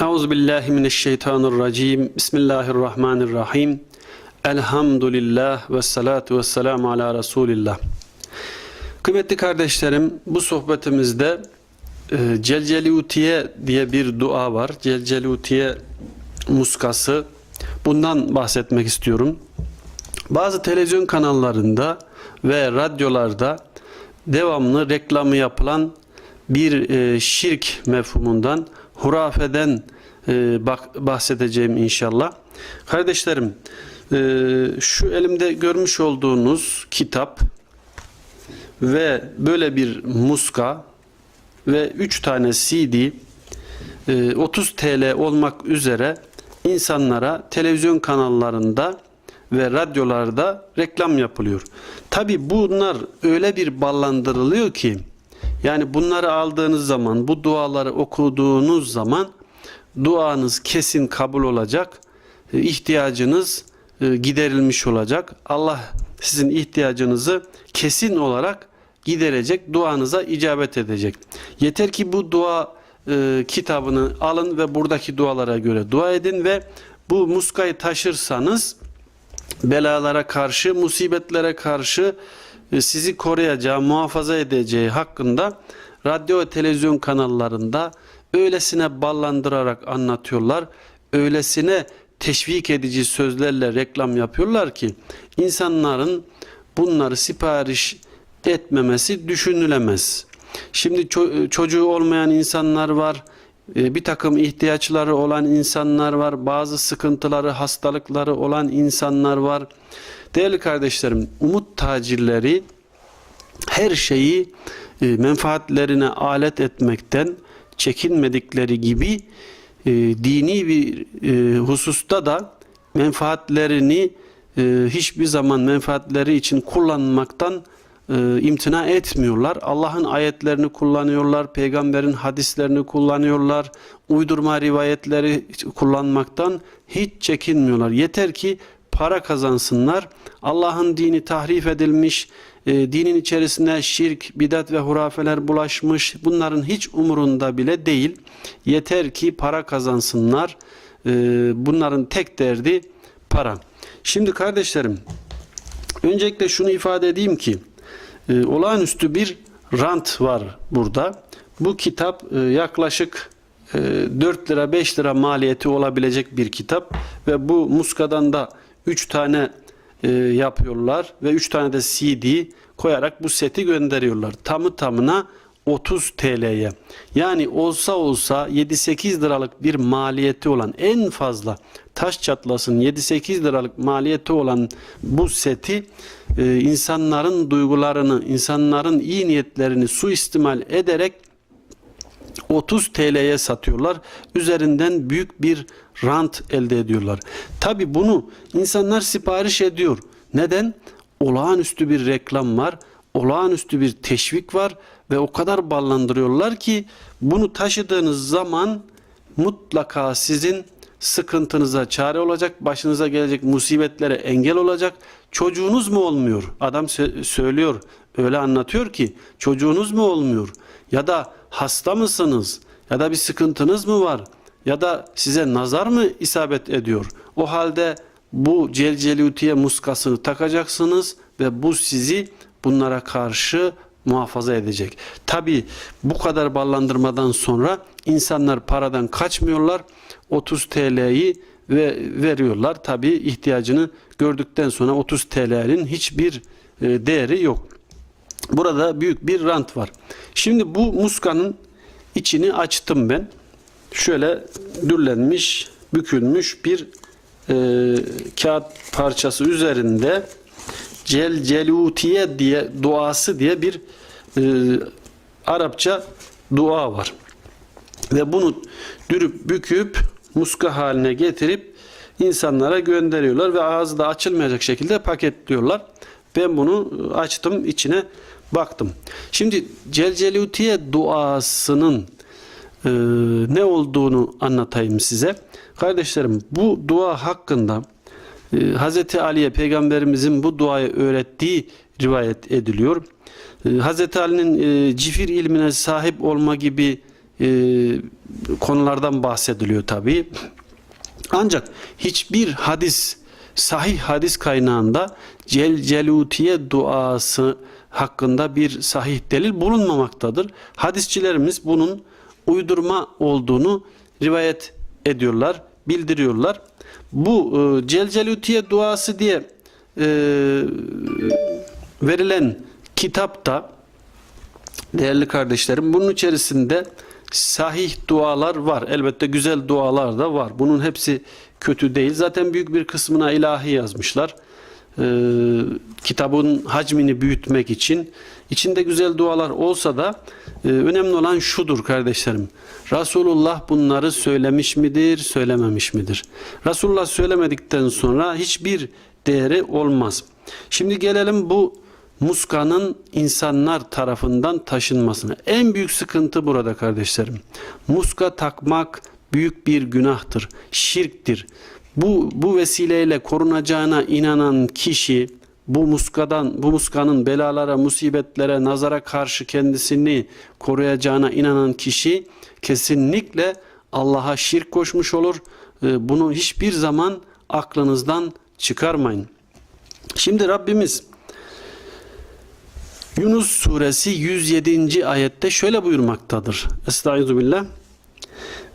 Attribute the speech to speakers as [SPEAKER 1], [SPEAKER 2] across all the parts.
[SPEAKER 1] Euzu billahi mineşşeytanirracim. Bismillahirrahmanirrahim. Elhamdülillah ve salatu ve selamu ala Resulillah. Kıymetli kardeşlerim, bu sohbetimizde e, Celcelutiye diye bir dua var. Celcelutiye muskası. Bundan bahsetmek istiyorum. Bazı televizyon kanallarında ve radyolarda devamlı reklamı yapılan bir e, şirk mefhumundan, hurafeden e, bahsedeceğim inşallah. Kardeşlerim, e, şu elimde görmüş olduğunuz kitap ve böyle bir muska ve 3 tane CD e, 30 TL olmak üzere insanlara televizyon kanallarında ve radyolarda reklam yapılıyor. Tabi bunlar öyle bir ballandırılıyor ki yani bunları aldığınız zaman bu duaları okuduğunuz zaman duanız kesin kabul olacak. e, ihtiyacınız e, giderilmiş olacak. Allah sizin ihtiyacınızı kesin olarak giderecek, duanıza icabet edecek. Yeter ki bu dua e, kitabını alın ve buradaki dualara göre dua edin ve bu muskayı taşırsanız belalara karşı, musibetlere karşı sizi koruyacağı, muhafaza edeceği hakkında radyo ve televizyon kanallarında öylesine ballandırarak anlatıyorlar. Öylesine teşvik edici sözlerle reklam yapıyorlar ki insanların bunları sipariş etmemesi düşünülemez. Şimdi ço- çocuğu olmayan insanlar var, e, bir takım ihtiyaçları olan insanlar var, bazı sıkıntıları, hastalıkları olan insanlar var. Değerli kardeşlerim, umut tacirleri her şeyi e, menfaatlerine alet etmekten çekinmedikleri gibi e, dini bir e, hususta da menfaatlerini hiçbir zaman menfaatleri için kullanmaktan imtina etmiyorlar. Allah'ın ayetlerini kullanıyorlar, peygamberin hadislerini kullanıyorlar, uydurma rivayetleri kullanmaktan hiç çekinmiyorlar. Yeter ki para kazansınlar. Allah'ın dini tahrif edilmiş, e, dinin içerisine şirk, bidat ve hurafeler bulaşmış. Bunların hiç umurunda bile değil. Yeter ki para kazansınlar. E, bunların tek derdi para. Şimdi kardeşlerim, öncelikle şunu ifade edeyim ki, e, olağanüstü bir rant var burada. Bu kitap e, yaklaşık e, 4 lira 5 lira maliyeti olabilecek bir kitap ve bu muskadan da 3 tane e, yapıyorlar ve 3 tane de CD koyarak bu seti gönderiyorlar. Tamı tamına 30 TL'ye. Yani olsa olsa 7-8 liralık bir maliyeti olan en fazla taş çatlasın 7-8 liralık maliyeti olan bu seti e, insanların duygularını, insanların iyi niyetlerini suistimal ederek 30 TL'ye satıyorlar. Üzerinden büyük bir rant elde ediyorlar. Tabi bunu insanlar sipariş ediyor. Neden? Olağanüstü bir reklam var. Olağanüstü bir teşvik var ve o kadar ballandırıyorlar ki bunu taşıdığınız zaman mutlaka sizin sıkıntınıza çare olacak, başınıza gelecek musibetlere engel olacak. Çocuğunuz mu olmuyor? Adam sö- söylüyor, öyle anlatıyor ki çocuğunuz mu olmuyor? Ya da hasta mısınız? Ya da bir sıkıntınız mı var? Ya da size nazar mı isabet ediyor? O halde bu celcelutiye muskasını takacaksınız ve bu sizi bunlara karşı muhafaza edecek. Tabi bu kadar ballandırmadan sonra insanlar paradan kaçmıyorlar. 30 TL'yi ve veriyorlar. Tabi ihtiyacını gördükten sonra 30 TL'nin hiçbir e, değeri yok. Burada büyük bir rant var. Şimdi bu muskanın içini açtım ben. Şöyle dürlenmiş, bükülmüş bir e, kağıt parçası üzerinde Cel Celutiye diye duası diye bir e, Arapça dua var. Ve bunu dürüp büküp muska haline getirip insanlara gönderiyorlar ve ağzı da açılmayacak şekilde paketliyorlar. Ben bunu açtım içine baktım. Şimdi Celcelutiye duasının e, ne olduğunu anlatayım size. Kardeşlerim bu dua hakkında e, Hz. Ali'ye peygamberimizin bu duayı öğrettiği rivayet ediliyor. E, Hz. Ali'nin e, cifir ilmine sahip olma gibi e, konulardan bahsediliyor tabi. Ancak hiçbir hadis, sahih hadis kaynağında Cel Celutiye duası hakkında bir sahih delil bulunmamaktadır. Hadisçilerimiz bunun uydurma olduğunu rivayet ediyorlar, bildiriyorlar. Bu e, Cel Celutiye duası diye e, verilen kitapta değerli kardeşlerim bunun içerisinde sahih dualar var. Elbette güzel dualar da var. Bunun hepsi kötü değil. Zaten büyük bir kısmına ilahi yazmışlar. Ee, kitabın hacmini büyütmek için. içinde güzel dualar olsa da e, önemli olan şudur kardeşlerim. Resulullah bunları söylemiş midir, söylememiş midir? Resulullah söylemedikten sonra hiçbir değeri olmaz. Şimdi gelelim bu muskanın insanlar tarafından taşınmasına. En büyük sıkıntı burada kardeşlerim. Muska takmak büyük bir günahtır, şirktir. Bu bu vesileyle korunacağına inanan kişi bu muskadan bu muskanın belalara, musibetlere, nazara karşı kendisini koruyacağına inanan kişi kesinlikle Allah'a şirk koşmuş olur. Ee, Bunu hiçbir zaman aklınızdan çıkarmayın. Şimdi Rabbimiz Yunus suresi 107. ayette şöyle buyurmaktadır. Estaizu billah.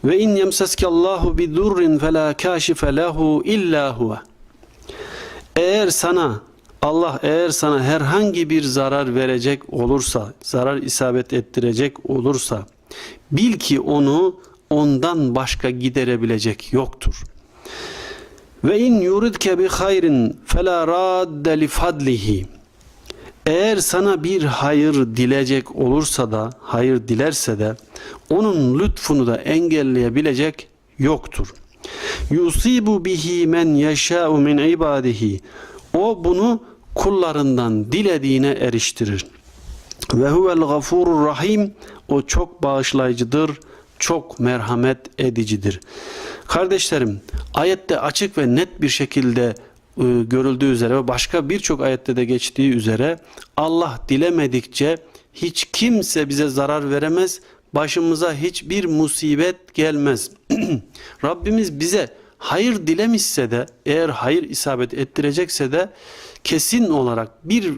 [SPEAKER 1] Ve in yemseske Allahu bi durrin fela kashife lehu illa huve. Eğer sana Allah eğer sana herhangi bir zarar verecek olursa, zarar isabet ettirecek olursa bil ki onu ondan başka giderebilecek yoktur. Ve in yuridke bi hayrin fela radde li fadlihi. Eğer sana bir hayır dilecek olursa da, hayır dilerse de onun lütfunu da engelleyebilecek yoktur. Yusibu bihi men yeşâ'u min ibadihi. O bunu kullarından dilediğine eriştirir. Ve huvel gafurur rahim. O çok bağışlayıcıdır, çok merhamet edicidir. Kardeşlerim, ayette açık ve net bir şekilde görüldüğü üzere ve başka birçok ayette de geçtiği üzere Allah dilemedikçe hiç kimse bize zarar veremez, başımıza hiçbir musibet gelmez. Rabbimiz bize hayır dilemişse de eğer hayır isabet ettirecekse de kesin olarak bir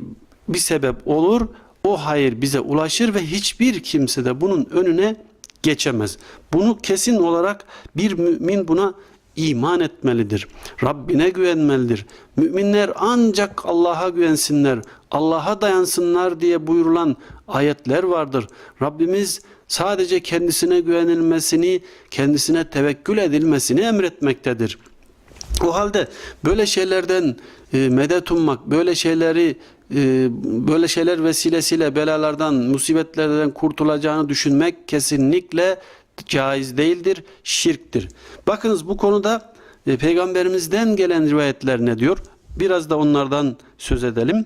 [SPEAKER 1] bir sebep olur. O hayır bize ulaşır ve hiçbir kimse de bunun önüne geçemez. Bunu kesin olarak bir mümin buna iman etmelidir. Rabbine güvenmelidir. Müminler ancak Allah'a güvensinler, Allah'a dayansınlar diye buyurulan ayetler vardır. Rabbimiz sadece kendisine güvenilmesini, kendisine tevekkül edilmesini emretmektedir. O halde böyle şeylerden e, medet ummak, böyle şeyleri e, böyle şeyler vesilesiyle belalardan, musibetlerden kurtulacağını düşünmek kesinlikle caiz değildir, şirktir. Bakınız bu konuda e, peygamberimizden gelen rivayetler ne diyor? Biraz da onlardan söz edelim.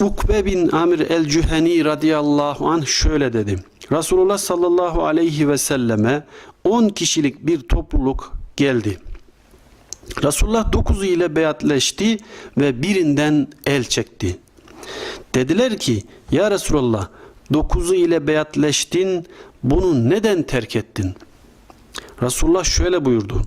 [SPEAKER 1] Ukbe bin Amir el-Cüheni radıyallahu anh şöyle dedi. Resulullah sallallahu aleyhi ve selleme 10 kişilik bir topluluk geldi. Resulullah dokuzu ile beyatleşti ve birinden el çekti. Dediler ki ya Resulullah dokuzu ile beyatleştin bunu neden terk ettin? Resulullah şöyle buyurdu.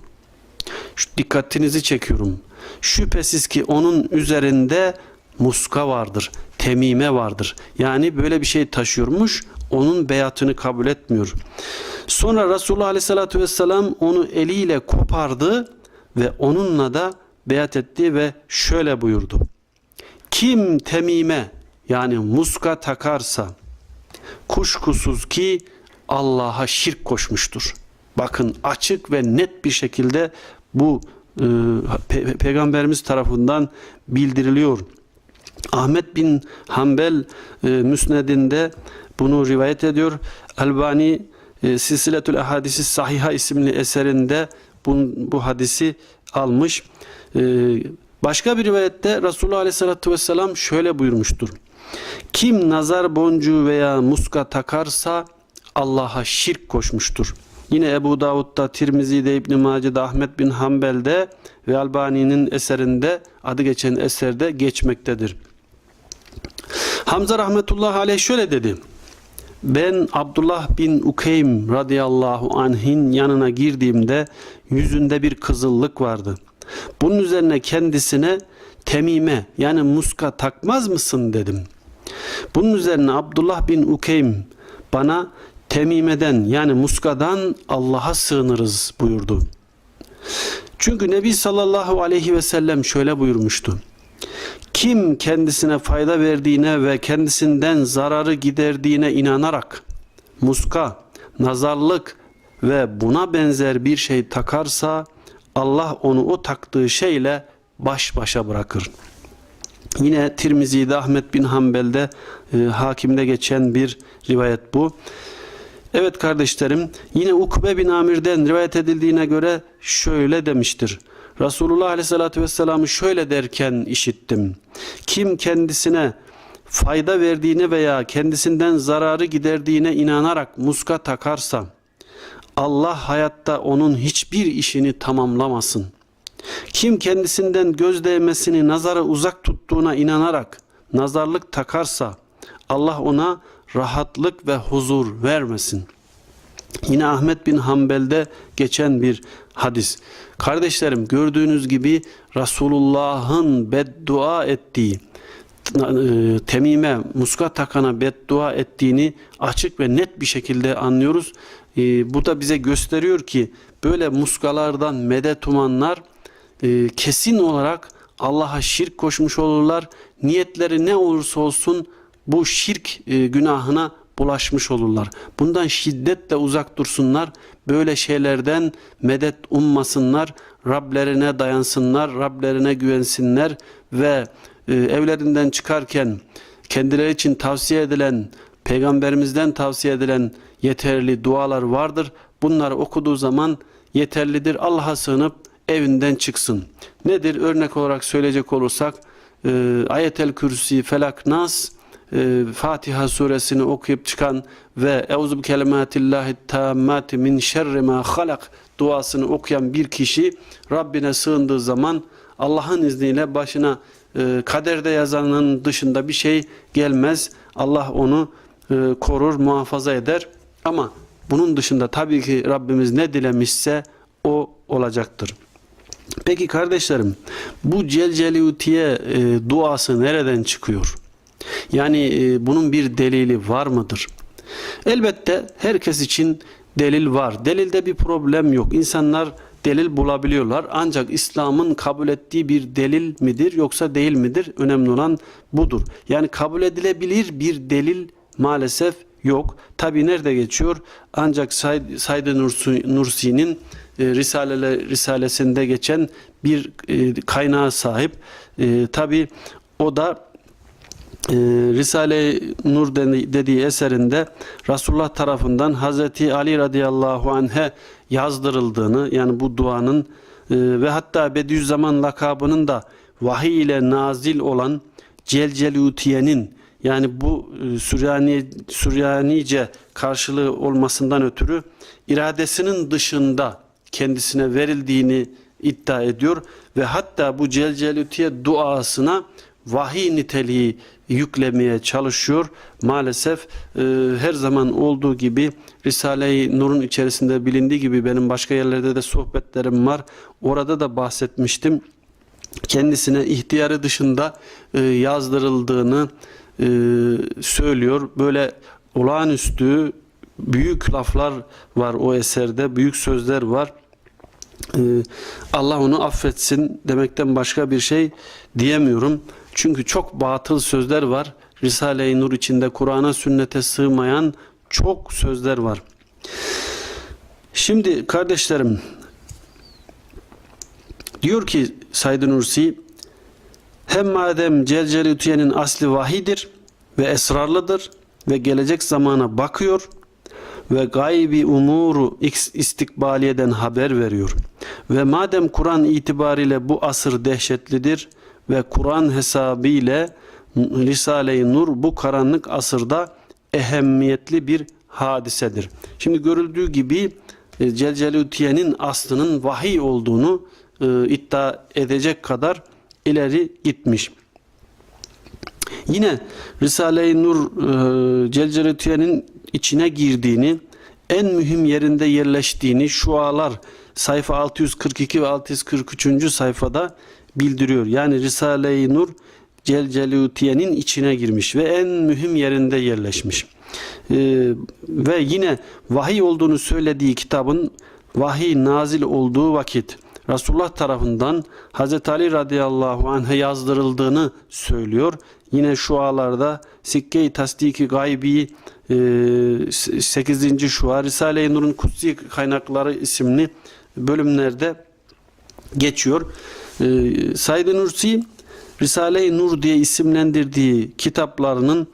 [SPEAKER 1] Dikkatinizi çekiyorum. Şüphesiz ki onun üzerinde muska vardır, temime vardır. Yani böyle bir şey taşıyormuş, onun beyatını kabul etmiyor. Sonra Resulullah Aleyhisselatü Vesselam onu eliyle kopardı ve onunla da beyat etti ve şöyle buyurdu. Kim temime yani muska takarsa kuşkusuz ki Allah'a şirk koşmuştur. Bakın açık ve net bir şekilde bu e, pe peygamberimiz tarafından bildiriliyor. Ahmet bin Hanbel e, Müsned'inde bunu rivayet ediyor. Albani e, Silsiletül Ahadisi Sahiha isimli eserinde bu, bu hadisi almış. E, başka bir rivayette Resulullah Aleyhisselatü Vesselam şöyle buyurmuştur. Kim nazar boncuğu veya muska takarsa Allah'a şirk koşmuştur. Yine Ebu Davud'da, Tirmizi'de, İbn Mace'de, Ahmet bin Hanbel'de ve Albani'nin eserinde adı geçen eserde geçmektedir. Hamza rahmetullahi aleyh şöyle dedi. Ben Abdullah bin Ukeym radıyallahu anh'in yanına girdiğimde yüzünde bir kızıllık vardı. Bunun üzerine kendisine temime yani muska takmaz mısın dedim. Bunun üzerine Abdullah bin Ukeym bana temimeden yani muskadan Allah'a sığınırız buyurdu. Çünkü Nebi sallallahu aleyhi ve sellem şöyle buyurmuştu. Kim kendisine fayda verdiğine ve kendisinden zararı giderdiğine inanarak muska, nazarlık ve buna benzer bir şey takarsa Allah onu o taktığı şeyle baş başa bırakır. Yine Tirmizi'de Ahmet bin Hanbel'de e, hakimde geçen bir rivayet bu. Evet kardeşlerim yine Ukbe bin Amir'den rivayet edildiğine göre şöyle demiştir. Resulullah Aleyhisselatü Vesselam'ı şöyle derken işittim. Kim kendisine fayda verdiğine veya kendisinden zararı giderdiğine inanarak muska takarsa Allah hayatta onun hiçbir işini tamamlamasın. Kim kendisinden göz değmesini nazara uzak tuttuğuna inanarak nazarlık takarsa Allah ona rahatlık ve huzur vermesin. Yine Ahmet bin Hanbel'de geçen bir hadis. Kardeşlerim gördüğünüz gibi Resulullah'ın beddua ettiği e, temime, muska takana beddua ettiğini açık ve net bir şekilde anlıyoruz. E, bu da bize gösteriyor ki böyle muskalardan medet umanlar e, kesin olarak Allah'a şirk koşmuş olurlar. Niyetleri ne olursa olsun bu şirk e, günahına bulaşmış olurlar. Bundan şiddetle uzak dursunlar. Böyle şeylerden medet ummasınlar. Rablerine dayansınlar. Rablerine güvensinler ve e, evlerinden çıkarken kendileri için tavsiye edilen peygamberimizden tavsiye edilen yeterli dualar vardır. Bunları okuduğu zaman yeterlidir. Allah'a sığınıp evinden çıksın. Nedir? Örnek olarak söyleyecek olursak e, Ayetel Kürsi, Felak, Nas, e, Fatiha suresini okuyup çıkan ve Euzu bi kelimatillahi tammati min şerri ma halak duasını okuyan bir kişi Rabbine sığındığı zaman Allah'ın izniyle başına e, kaderde yazanın dışında bir şey gelmez. Allah onu e, korur, muhafaza eder. Ama bunun dışında tabii ki Rabbimiz ne dilemişse o olacaktır. Peki kardeşlerim bu Celceliyutiye e, duası nereden çıkıyor? Yani e, bunun bir delili var mıdır? Elbette herkes için delil var. Delilde bir problem yok. İnsanlar delil bulabiliyorlar. Ancak İslam'ın kabul ettiği bir delil midir yoksa değil midir? Önemli olan budur. Yani kabul edilebilir bir delil maalesef yok. Tabi nerede geçiyor? Ancak Said, Said Nursi, Nursi'nin e, Risale, Risalesinde geçen bir e, kaynağa sahip. E, Tabi o da e, Risale Nur dediği eserinde Resulullah tarafından Hazreti Ali radıyallahu anh'e yazdırıldığını yani bu duanın e, ve hatta Bediüzzaman lakabının da vahiy ile nazil olan Celcelutiye'nin yani bu e, Süryani, Süryanice karşılığı olmasından ötürü iradesinin dışında kendisine verildiğini iddia ediyor. Ve hatta bu Celcelutiye duasına vahiy niteliği yüklemeye çalışıyor. Maalesef e, her zaman olduğu gibi Risale-i Nur'un içerisinde bilindiği gibi benim başka yerlerde de sohbetlerim var. Orada da bahsetmiştim. Kendisine ihtiyarı dışında e, yazdırıldığını e, söylüyor. Böyle olağanüstü büyük laflar var o eserde, büyük sözler var. Ee, Allah onu affetsin demekten başka bir şey diyemiyorum. Çünkü çok batıl sözler var. Risale-i Nur içinde Kur'an'a sünnete sığmayan çok sözler var. Şimdi kardeşlerim diyor ki Said Nursi hem madem Celceli Utiye'nin asli vahidir ve esrarlıdır ve gelecek zamana bakıyor ve gaybi umuru istikbaliyeden haber veriyor. Ve madem Kur'an itibariyle bu asır dehşetlidir ve Kur'an hesabıyla Risale-i Nur bu karanlık asırda ehemmiyetli bir hadisedir. Şimdi görüldüğü gibi e, Celcelutiye'nin aslının vahiy olduğunu e, iddia edecek kadar ileri gitmiş. Yine Risale-i Nur e, Celceletüye'nin içine girdiğini, en mühim yerinde yerleştiğini şualar sayfa 642 ve 643. sayfada bildiriyor. Yani Risale-i Nur Celcelutiye'nin içine girmiş ve en mühim yerinde yerleşmiş. Ee, ve yine vahiy olduğunu söylediği kitabın vahiy nazil olduğu vakit Resulullah tarafından Hz. Ali radıyallahu anh'a yazdırıldığını söylüyor. Yine şualarda Sikke-i Tasdiki Gaybi 8. şua Risale-i Nur'un Kutsi Kaynakları isimli bölümlerde geçiyor. Ee, Said-i Nursi Risale-i Nur diye isimlendirdiği kitaplarının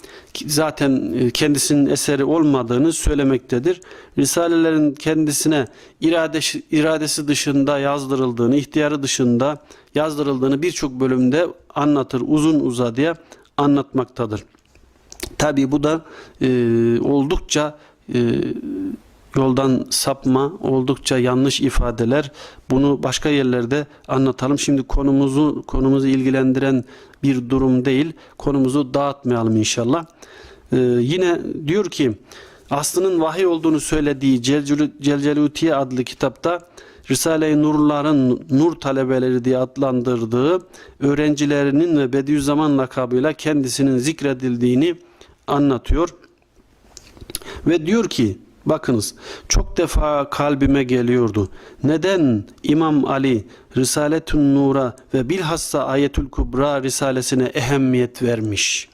[SPEAKER 1] zaten e, kendisinin eseri olmadığını söylemektedir. Risalelerin kendisine iradesi, iradesi dışında yazdırıldığını, ihtiyarı dışında yazdırıldığını birçok bölümde anlatır uzun uzadıya anlatmaktadır. Tabi bu da e, oldukça e, yoldan sapma, oldukça yanlış ifadeler. Bunu başka yerlerde anlatalım. Şimdi konumuzu konumuzu ilgilendiren bir durum değil. Konumuzu dağıtmayalım inşallah. Ee, yine diyor ki aslının vahiy olduğunu söylediği Celcelutiye adlı kitapta Risale-i Nurların nur talebeleri diye adlandırdığı öğrencilerinin ve Bediüzzaman lakabıyla kendisinin zikredildiğini anlatıyor. Ve diyor ki Bakınız çok defa kalbime geliyordu. Neden İmam Ali Risaletün Nur'a ve bilhassa Ayetül Kubra Risalesine ehemmiyet vermiş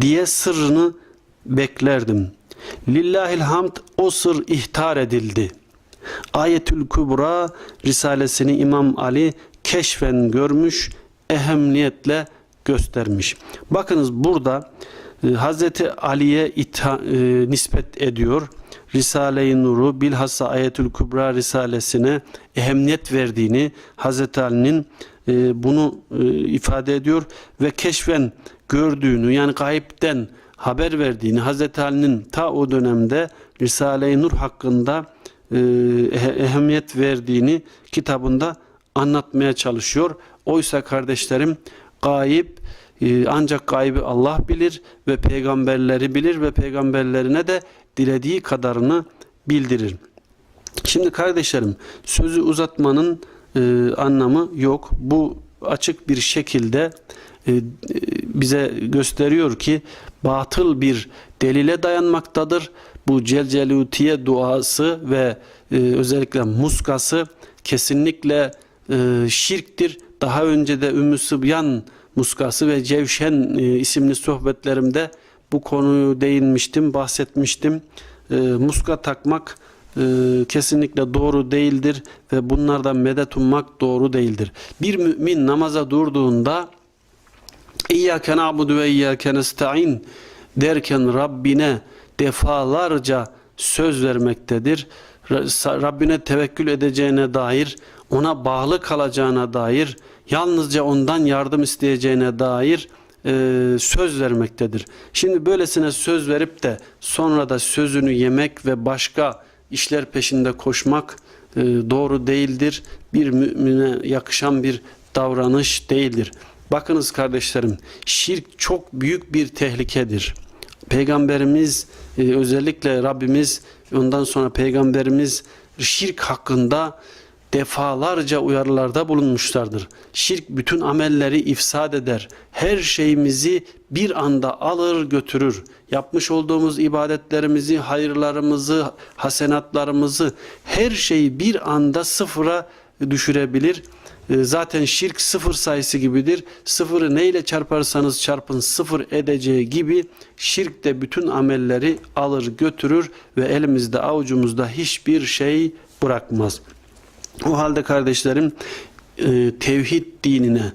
[SPEAKER 1] diye sırrını beklerdim. Lillahil hamd o sır ihtar edildi. Ayetül Kubra Risalesini İmam Ali keşfen görmüş, ehemmiyetle göstermiş. Bakınız burada e, Hazreti Ali'ye e, nispet ediyor. Risale-i Nur'u bilhassa Ayetül Kübra Risalesine ehemmiyet verdiğini Hazreti Ali'nin e, bunu e, ifade ediyor ve keşfen gördüğünü yani gayipten haber verdiğini Hazreti Ali'nin ta o dönemde Risale-i Nur hakkında e, ehemmiyet verdiğini kitabında anlatmaya çalışıyor. Oysa kardeşlerim gayip e, ancak gaybi Allah bilir ve peygamberleri bilir ve peygamberlerine de dilediği kadarını bildirir. Şimdi kardeşlerim sözü uzatmanın e, anlamı yok. Bu açık bir şekilde e, bize gösteriyor ki batıl bir delile dayanmaktadır. Bu Celcelutiye duası ve e, özellikle muskası kesinlikle e, şirktir. Daha önce de Ümmü Sıbyan muskası ve Cevşen e, isimli sohbetlerimde bu konuyu değinmiştim, bahsetmiştim. E, muska takmak e, kesinlikle doğru değildir ve bunlardan medet ummak doğru değildir. Bir mümin namaza durduğunda İyyâke na'budu ve iyyâke nesta'in derken Rabbine defalarca söz vermektedir. Rabbine tevekkül edeceğine dair, ona bağlı kalacağına dair, yalnızca ondan yardım isteyeceğine dair e, söz vermektedir. Şimdi böylesine söz verip de sonra da sözünü yemek ve başka işler peşinde koşmak e, doğru değildir. Bir mümine yakışan bir davranış değildir. Bakınız kardeşlerim, şirk çok büyük bir tehlikedir. Peygamberimiz e, özellikle Rabbimiz ondan sonra peygamberimiz şirk hakkında defalarca uyarılarda bulunmuşlardır. Şirk bütün amelleri ifsad eder. Her şeyimizi bir anda alır götürür. Yapmış olduğumuz ibadetlerimizi, hayırlarımızı, hasenatlarımızı her şeyi bir anda sıfıra düşürebilir. Ee, zaten şirk sıfır sayısı gibidir. Sıfırı neyle çarparsanız çarpın sıfır edeceği gibi şirk de bütün amelleri alır götürür ve elimizde avucumuzda hiçbir şey bırakmaz. O halde kardeşlerim e, tevhid dinine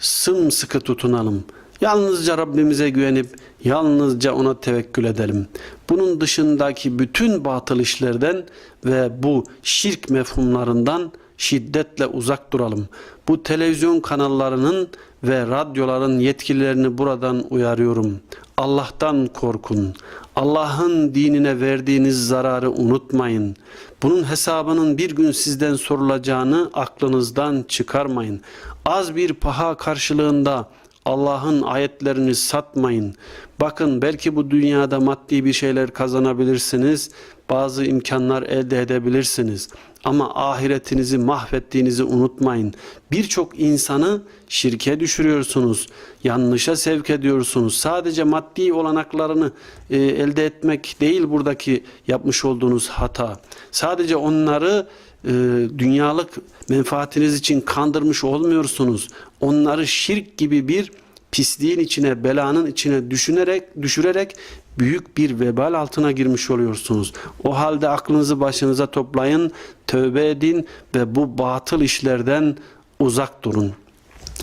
[SPEAKER 1] sımsıkı tutunalım. Yalnızca Rabbimize güvenip yalnızca ona tevekkül edelim. Bunun dışındaki bütün batıl işlerden ve bu şirk mefhumlarından şiddetle uzak duralım. Bu televizyon kanallarının ve radyoların yetkililerini buradan uyarıyorum. Allah'tan korkun. Allah'ın dinine verdiğiniz zararı unutmayın. Bunun hesabının bir gün sizden sorulacağını aklınızdan çıkarmayın. Az bir paha karşılığında Allah'ın ayetlerini satmayın. Bakın belki bu dünyada maddi bir şeyler kazanabilirsiniz. Bazı imkanlar elde edebilirsiniz. Ama ahiretinizi mahvettiğinizi unutmayın. Birçok insanı şirke düşürüyorsunuz. Yanlışa sevk ediyorsunuz. Sadece maddi olanaklarını e, elde etmek değil buradaki yapmış olduğunuz hata. Sadece onları e, dünyalık menfaatiniz için kandırmış olmuyorsunuz. Onları şirk gibi bir pisliğin içine, belanın içine düşünerek, düşürerek büyük bir vebal altına girmiş oluyorsunuz. O halde aklınızı başınıza toplayın, tövbe edin ve bu batıl işlerden uzak durun.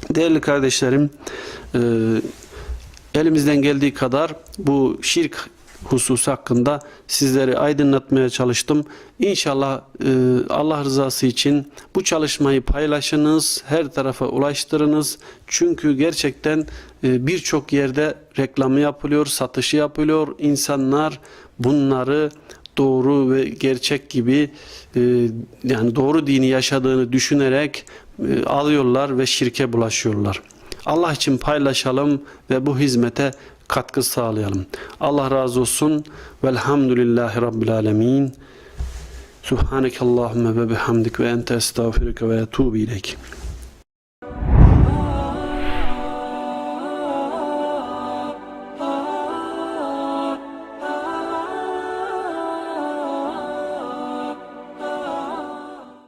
[SPEAKER 1] Değerli kardeşlerim, e, elimizden geldiği kadar bu şirk hususu hakkında sizleri aydınlatmaya çalıştım. İnşallah e, Allah rızası için bu çalışmayı paylaşınız, her tarafa ulaştırınız. Çünkü gerçekten e, birçok yerde reklamı yapılıyor, satışı yapılıyor. İnsanlar bunları doğru ve gerçek gibi e, yani doğru dini yaşadığını düşünerek e, alıyorlar ve şirke bulaşıyorlar. Allah için paylaşalım ve bu hizmete katkı sağlayalım. Allah razı olsun. Velhamdülillahi Rabbil alemin. Subhaneke Allahümme ve bihamdik ve ente estağfiruke ve etubu ileyk.